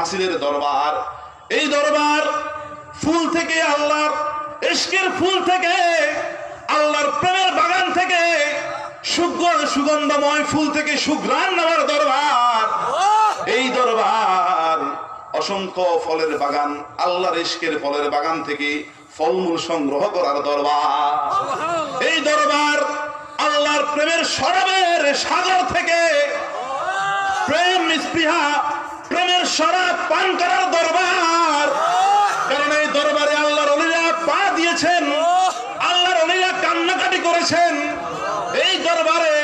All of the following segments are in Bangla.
হাসিনের দরবার। এই দরবার ফুল থেকে আল্লাহর ইশকের ফুল থেকে, আল্লাহর প্রেমের বাগান থেকে সুগন্ধময় ফুল থেকে সুঘ্রাণ নেওয়ার দরবার। এই দরবার অসংখ্য ফলের বাগান, আল্লাহর ইশকের ফলের বাগান থেকে ফলমূল সংগ্রহ করার দরবার। এই দরবার আল্লাহর প্রেমের সরবের সাগর থেকে, প্রেম স্পৃহা প্রেমের শরাব পান করার দরবার। কারণ এই দরবারে আল্লাহর অলিরা পা দিয়েছেন, আল্লাহর অলিরা কান্নাকাটি করেছেন। এই দরবারে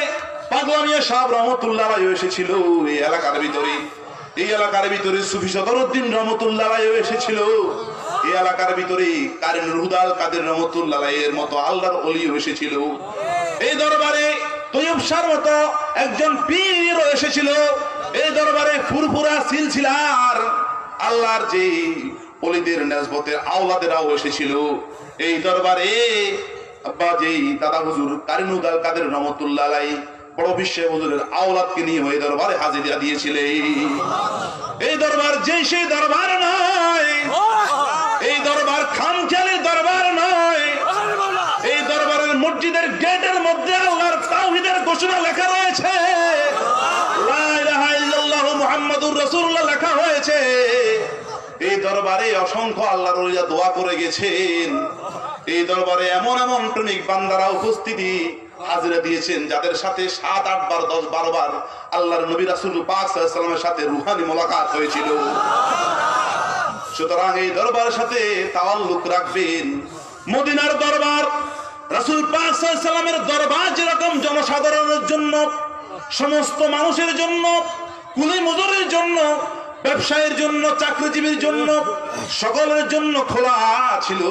পাগলামিয়া সাহেব রহমতুল্লাহ এসেছিল, এই এলাকার ভিতরে। এই এলাকার ভিতরে সুফি সদরুদ্দিন রহমতুল্লাহ এসেছিল। এই এলাকার ভিতরে কারিন রুদাল কাদের রহমতুল্লাহ এর মতো আল্লাহর অলিও এসেছিল। এই দরবারে তৈয়ব শাহর মতো একজন পীরও এসেছিল। এই দরবারে ফুরফুরা সিলসিলার আল্লাহর যে অলিদের নেসবতের আওলাদেরাও এসেছিল। এই দরবারে আব্বা যেই দাদা হুজুর কারিনুদাল কাদের রহমতুল্লাহ আলাই বড় বিশ্বে হুজুরের আওলাদকে নিয়ে ওই দরবারে হাজিরা দিয়েছিলেন। এই দরবার যে সেই দরবার নয়, এই দরবার খামখেয়ালির দরবার নয়, এই দরবারের মসজিদের গেটের মধ্যে আল্লাহর ঘোষণা লেখা রয়েছে। এই দরবারে অসংখ্য আল্লাহর ওলিরা দোয়া করে গেছেন। এই দরবারে এমন এমন প্রেমিক বান্দারা উপস্থিতি হাজিরা দিয়েছেন, যাদের সাথে সাত, আট বার, দশ বারো বার আল্লাহর নবী রাসূল পাক সাল্লাল্লাহু আলাইহি ওয়াসাল্লামের সাথে রুহানি মোলাকাত হয়েছিল। সুতরাং এই দরবারের সাথে তাওয়াল্লুক রাখবেন। মদিনার দরবার রাসূল পাক সাল্লামের দরবার যেরকম জনসাধারণের জন্য, সমস্ত মানুষের জন্য কুলি মজুরের জন্য, ব্যবসায়ের জন্য, চাকরিজীবীর জন্য, সকলের জন্য খোলা ছিল,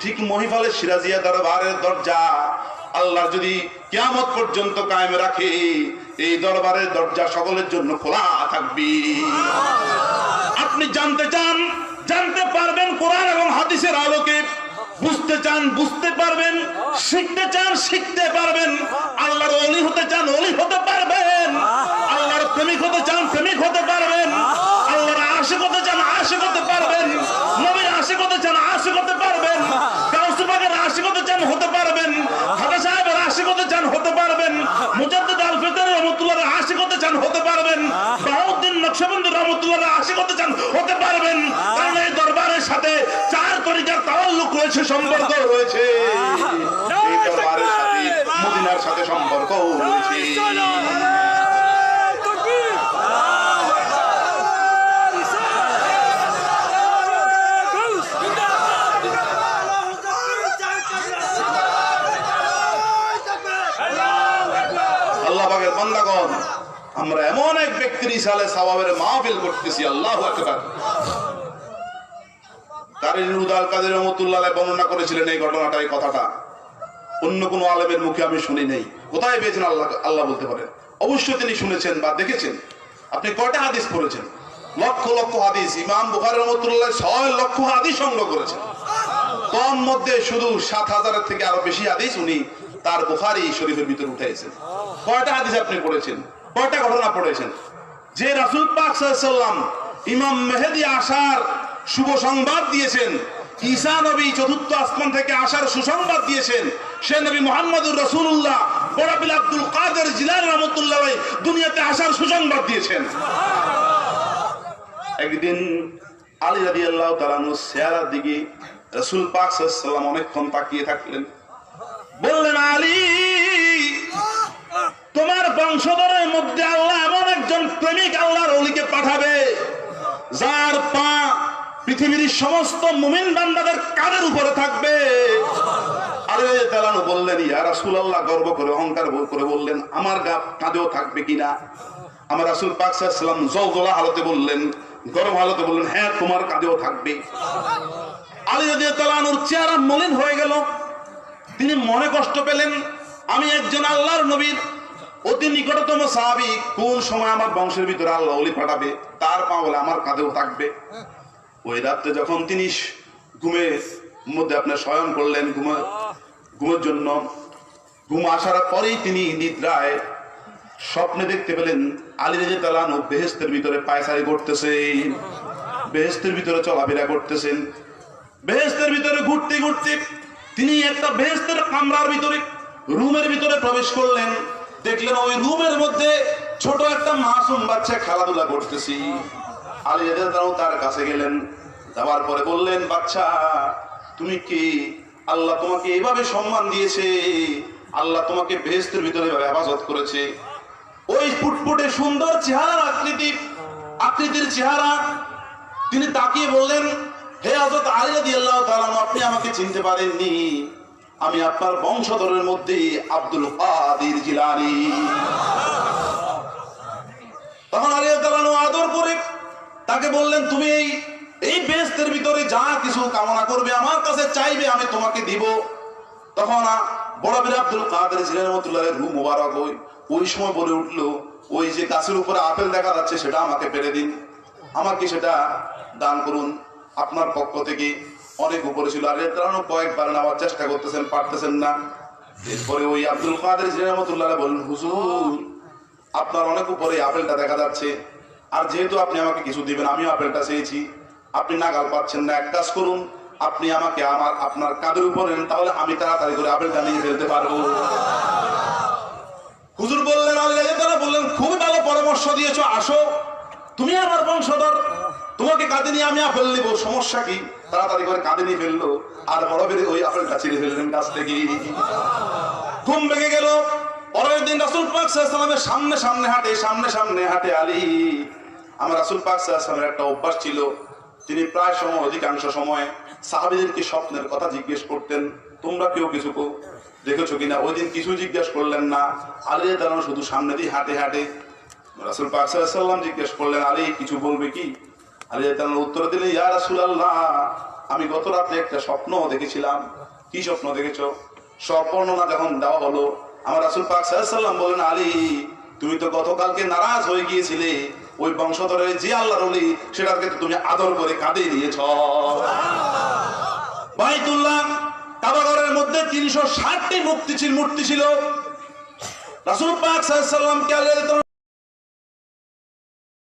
ঠিক মহিফালের সিরাজিয়া দরবারের দরজা। আল্লাহ যদি কিয়ামত পর্যন্ত কায়েম রাখে, এই দরবারের দরজা সকলের জন্য খোলা থাকবে। আপনি জানতে চান, জানতে পারবেন কোরআন এবং হাদিসের আলোকে বুঝতে চান, বুঝতে পারবেন, শিখতে চান, শিখতে পারবেন। আল্লাহর অলি হতে চান, অলি হতে পারবেন। আল্লাহর প্রেমিক হতে চান, প্রেমিক হতে পারবেন। আল্লাহর আশিক হতে চান, আশিক হতে পারবেন। নবীর আশিক হতে চান, আশিক হতে পারবেন। চান, হতে পারবেন। কারণ এই দরবারের সাথে চার তরিকার তাওয়াল্লুক রয়েছে সম্পর্ক রয়েছে। এই দরবারের সাথে মদিনার সাথে সম্পর্ক রয়েছে। বান্দাগণ আমরা এমন এক ব্যক্তির ইসালে সওয়াবের মাহফিল করতেছি আল্লাহ আকবার। বর্ণনা করেছিলেন এই ঘটনাটা এই কথাটা। অন্য মুখে আমি শুনি নেই। কোথায় পেয়েছেন আল্লাহ আল্লাহ বলতে পারেন? অবশ্যই তিনি শুনেছেন বা দেখেছেন। আপনি কয়টা হাদিস পড়েছেন? লক্ষ লক্ষ হাদিস। ইমাম রহমতুল্লাহ ছয় লক্ষ হাদিস সংগ্রহ করেছেন। কম মধ্যে শুধু সাত হাজারের থেকে আরও বেশি হাদিস উনি তার বুখারি শরীফের ভিতরে উঠেছেন কয়টা হাদিস আপনি পড়েছেন? কয়টা ঘটনা পড়েছেন? যে রাসুল পাক সাল্লাম ইমাম মেহেদি আসার শুভ সংবাদ দিয়েছেন। ঈসা নবী চতুর্থ আসমান থেকে আসার সুসংবাদ দিয়েছেন। সে নবী মোহাম্মদুর রসুল্লাহ বরাবিল আব্দুল কাদের জিলার রহমতুল্লাহ দুনিয়াতে আসার সুসংবাদ দিয়েছেন। একদিন আলী রাদি আল্লাহ তালানু চেহারার দিকে রসুল পাক সাল্লাম অনেকক্ষণ তাকিয়ে থাকলেন। বললেন, আলী, তোমার বংশধরের মধ্যে আল্লাহ এমন একজন প্রেমিক আল্লাহর অলিকে পাঠাবে, যার পা পৃথিবীর সমস্ত মুমিন বান্দাদের কাদের উপরে থাকবে? আরে তালানু বললেন, ইয়া রাসূল আল্লাহ গর্ব করে, অহংকার করে বললেন, আমার গা কাঁধেও থাকবে কিনা? আমার রাসূল পাক সাল্লাম জলজলা হালতে বললেন, গরম হালতে বললেন হ্যাঁ তোমার কাঁধেও থাকবে। আলী রাদিয়াল্লাহু তাআলার চেহারা মলিন হয়ে গেল। তিনি মনে কষ্ট পেলেন, আমি একজন আল্লাহর নবীর অতি নিকটতম সাহাবি, কোন সময় আমার বংশের ভিতরে আল্লাহ অলি পাঠাবে? তার পা বলে, আমার কাঁধেও থাকবে। ওই রাত্রে যখন তিনি ঘুমের মধ্যে আপনার শয়ন করলেন, ঘুমে ঘুমের জন্য, ঘুম আসার পরেই তিনি নিদ্রায় স্বপ্নে দেখতে পেলেন আলী রেজে তালানু বেহেস্তের ভিতরে পায়সারি করতেছেন বেহেস্তের ভিতরে চলাফেরা করতেছেন। বেহেস্তের ভিতরে ঘুরতে ঘুরতে তিনি একটা বেহেস্তের কামরার ভিতরে, রুমের ভিতরে প্রবেশ করলেন। দেখলেন ওই রুমের মধ্যে ছোট একটা মাসুম বাচ্চা খেলাধুলা করতেছি। আলী তার কাছে গেলেন। যাওয়ার পরে বললেন বাচ্চা তুমি কি আল্লাহ তোমাকে এভাবে সম্মান দিয়েছে? আল্লাহ তোমাকে বেহেস্তের ভিতরে হেফাজত করেছে। ওই ফুটফুটে সুন্দর চেহারার আকৃতি আকৃতির চেহারা। তিনি তাকিয়ে বললেন হে হযরত আলী তাআলা আনহু, আপনি আমাকে চিনতে পারেননি। আমি আপনার বংশধরের মধ্যে আব্দুল কাদের জিলানী। তখন আলী আদর করে তাকে বললেন, তুমি এই এই বেস্তের ভিতরে যা কিছু কামনা করবে, আমার কাছে চাইবে, আমি তোমাকে দিব। তখন বড় বীর আব্দুল কাদের জিলানী রহমতুল্লাহ রু মুবারক ওই ওই সময় বলে উঠল, ওই যে গাছের উপরে আপেল দেখা যাচ্ছে, সেটা আমাকে পেরে দিন। আমাকে সেটা দান করুন। আপনার পক্ষ থেকে অনেক উপরে ছিল, আর এর কয়েকবার নেওয়ার চেষ্টা করতেছেন, পারতেছেন না। এরপরে ওই আব্দুল কাদের রহমতুল্লাহ বললেন, হুজুর, আপনার অনেক উপরে আপেলটা দেখা যাচ্ছে। আর যেহেতু আপনি আমাকে কিছু দিবেন, আমিও আপেলটা চেয়েছি আপনি নাগাল পাচ্ছেন না, এক কাজ করুন, আপনি আমাকে আমার, আপনার কাঁধের উপর নেন, তাহলে আমি তাড়াতাড়ি করে আপেলটা নিয়ে ফেলতে পারব। হুজুর বললেন, আল্লাহ তারা বললেন, খুবই ভালো পরামর্শ দিয়েছ, আসো। তুমি আমার বংশধর, তোমাকে কাঁধে নিয়ে আমি আপেল নিব, সমস্যা কি? তাড়াতাড়ি করে কাঁধে নিয়ে ফেলল, আর বড় বেড়ে ওই আপেলটা ছিঁড়ে ফেললেন গাছ থেকে। ঘুম ভেঙে গেল। পরের দিন রাসুল পাক সাল্লামের সামনে সামনে হাঁটে, সামনে সামনে হাঁটে আলী। আমার রাসুল পাক সাল্লামের একটা অভ্যাস ছিল, তিনি প্রায় সময়, অধিকাংশ সময় সাহাবিদেরকে স্বপ্নের কথা জিজ্ঞেস করতেন, তোমরা কেউ কিছু দেখেছ কিনা? ওই দিন কিছু জিজ্ঞেস করলেন না। আলী দাঁড়ানো শুধু সামনে দিয়ে হাঁটে হাঁটে রাসুল পাক সাল্লাম জিজ্ঞেস করলেন, আলী, কিছু বলবে কি? আলী দাঁড়ানো উত্তর দিলে ইয়া রাসুল আল্লাহ আমি গত রাতে একটা স্বপ্ন দেখেছিলাম। কি স্বপ্ন দেখেছ? সব বর্ণনা যখন দেওয়া হলো, আমার রাসুল পাক সাল্লাম বলেন আলী, তুমি তো গতকালকে নারাজ হয়ে গিয়েছিলে। ওই বংশধরের যে আল্লাহ রলি সেটাকে কিন্তু তুমি আদর করে কাঁদে দিয়েছ। বাইতুল্লাহ কাবাগরের মধ্যে তিনশো ষাটটি মুক্তি ছিল মূর্তি ছিল। রাসুল পাক সাল্লামকে আল্লাহ